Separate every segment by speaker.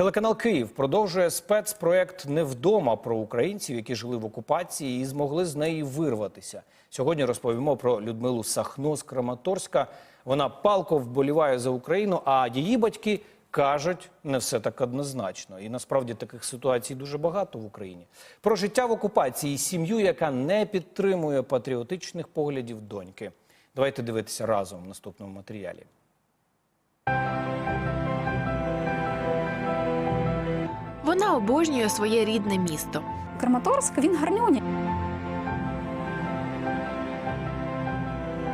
Speaker 1: Телеканал Київ продовжує спецпроект Невдома про українців, які жили в окупації і змогли з неї вирватися. Сьогодні розповімо про Людмилу Сахно з Краматорська. Вона палко вболіває за Україну, а її батьки кажуть, не все так однозначно. І насправді таких ситуацій дуже багато в Україні. Про життя в окупації і сім'ю, яка не підтримує патріотичних поглядів доньки. Давайте дивитися разом в наступному матеріалі.
Speaker 2: Вона обожнює своє рідне місто.
Speaker 3: Краматорськ він гарнюня.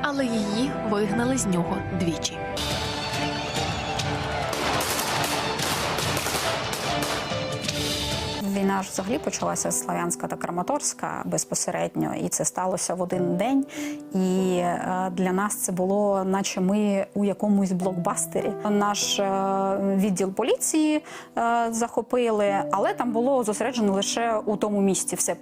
Speaker 2: але її вигнали з нього двічі.
Speaker 3: Війна ж взагалі почалася з Славянська та Краматорська безпосередньо, і це сталося в один день. І е, для нас це було, наче ми у якомусь блокбастері. Наш е, відділ поліції е, захопили, але там було зосереджено лише у тому місці. Все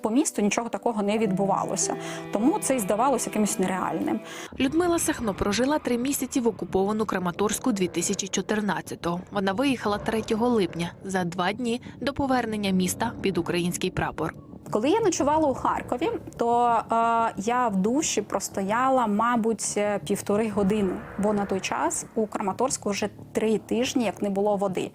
Speaker 3: по, місту нічого такого не відбувалося. Тому це і здавалося якимось нереальним.
Speaker 2: Людмила Сахно прожила три місяці в окуповану Краматорську 2014-го. Вона виїхала 3 липня за два дні до повернення міста під український прапор.
Speaker 3: Коли я ночувала у Харкові, то е, я в душі простояла, мабуть, е, півтори години, бо на той час у Краматорську вже три тижні як не було води,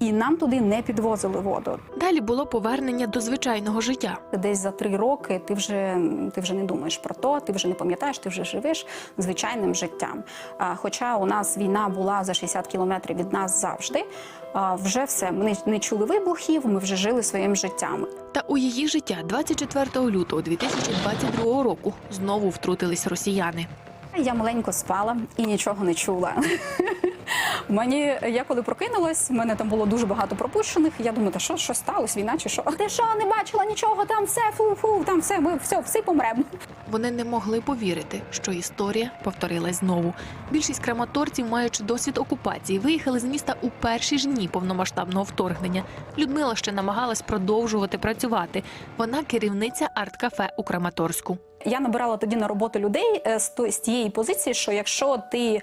Speaker 3: і нам туди не підвозили воду.
Speaker 2: Далі було повернення до звичайного життя.
Speaker 3: Десь за три роки ти вже ти вже не думаєш про то, ти вже не пам'ятаєш, ти вже живеш звичайним життям. А, хоча у нас війна була за 60 кілометрів від нас завжди. Вже все, ми не чули вибухів, ми вже жили своїм життям.
Speaker 2: Та у її життя 24 лютого 2022 року знову втрутились росіяни.
Speaker 3: Я маленько спала і нічого не чула. Мені я коли прокинулась, в мене там було дуже багато пропущених. Я думаю, та що, що сталося, війна чи що? Ти що, не бачила нічого? Там все фу-фу, там все, ми все, всі помремо.
Speaker 2: Вони не могли повірити, що історія повторилась знову. Більшість краматорців, маючи досвід окупації, виїхали з міста у перші ж дні повномасштабного вторгнення. Людмила ще намагалась продовжувати працювати. Вона керівниця арт-кафе у Краматорську.
Speaker 3: Я набирала тоді на роботу людей е, з з тієї позиції, що якщо ти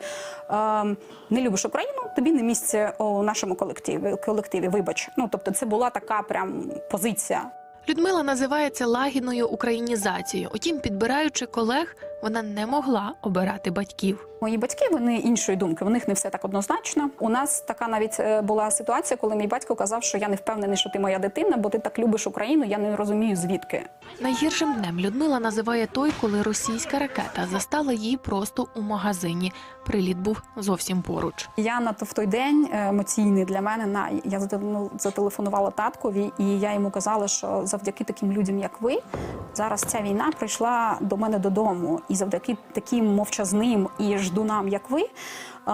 Speaker 3: е, не любиш Україну, тобі не місце у нашому колективі. колективі. Вибач. Ну тобто, це була така прям позиція.
Speaker 2: Людмила називається лагідною українізацією. Утім, підбираючи колег, вона не могла обирати батьків.
Speaker 3: Мої батьки вони іншої думки. У них не все так однозначно. У нас така навіть е, була ситуація, коли мій батько казав, що я не впевнений, що ти моя дитина, бо ти так любиш Україну. Я не розумію звідки.
Speaker 2: Найгіршим днем Людмила називає той, коли російська ракета застала її просто у магазині. Приліт був зовсім поруч.
Speaker 3: Я на то в той день е, емоційний для мене на я зателефону- зателефонувала таткові, і я йому казала, що завдяки таким людям, як ви, зараз ця війна прийшла до мене додому, і завдяки таким мовчазним і ждунам, як ви. е,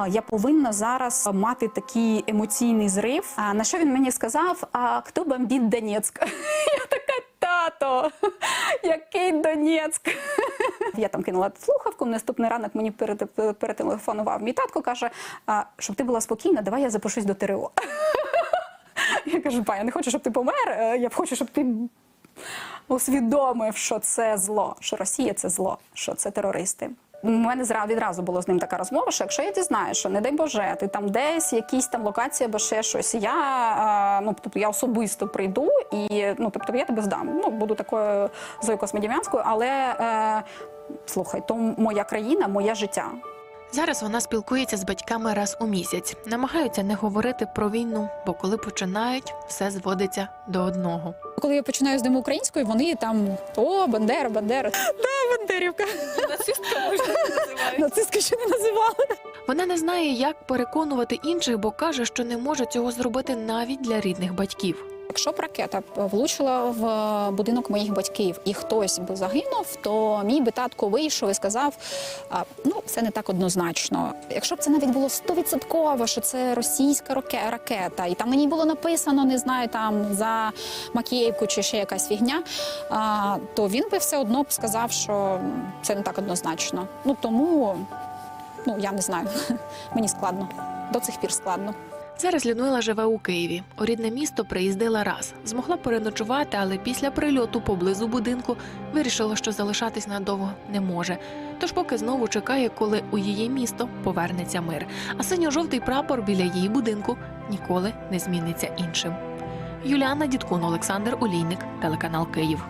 Speaker 3: Я повинна зараз мати такий емоційний зрив. А на що він мені сказав? А хто бомбить Донецьк? Я така тато, який Донецьк? Я там кинула слухавку. Наступний ранок мені перете- перетелефонував мій татко. каже: щоб ти була спокійна, давай я запишусь до ТРО. Я кажу, па, я не хочу, щоб ти помер. е, Я хочу, щоб ти усвідомив, що це зло, що Росія це зло, що це терористи. У мене відразу було з ним така розмова, що якщо я дізнаюся, що не дай Боже, ти там десь якісь там локації або ще щось, я ну тобто я особисто прийду і ну тобто я тебе здам. Ну буду такою Зою Космодів'янською, але е, слухай, то моя країна, моє життя.
Speaker 2: Зараз вона спілкується з батьками раз у місяць, намагаються не говорити про війну, бо коли починають, все зводиться до одного.
Speaker 4: Коли я починаю з ними українською, вони там о, Бандера, Бандера. Да, Бандерівка. Нацистка можна називати. Нацистка ще не називали.
Speaker 2: Вона не знає, як переконувати інших, бо каже, що не може цього зробити навіть для рідних батьків.
Speaker 4: Якщо б ракета влучила в будинок моїх батьків і хтось би загинув, то мій би татко вийшов і сказав: ну, все не так однозначно. Якщо б це навіть було стовідсотково, що це російська ракета, і там ній було написано, не знаю, там за Макіївку чи ще якась фігня, то він би все одно б сказав, що це не так однозначно. Ну тому, ну я не знаю, мені складно. До цих пір складно.
Speaker 2: Зараз Людмила живе у Києві. У рідне місто приїздила раз. Змогла переночувати, але після прильоту поблизу будинку вирішила, що залишатись надовго не може. Тож поки знову чекає, коли у її місто повернеться мир. А синьо-жовтий прапор біля її будинку ніколи не зміниться іншим. Юліана Дідкун, Олександр Олійник, телеканал Київ.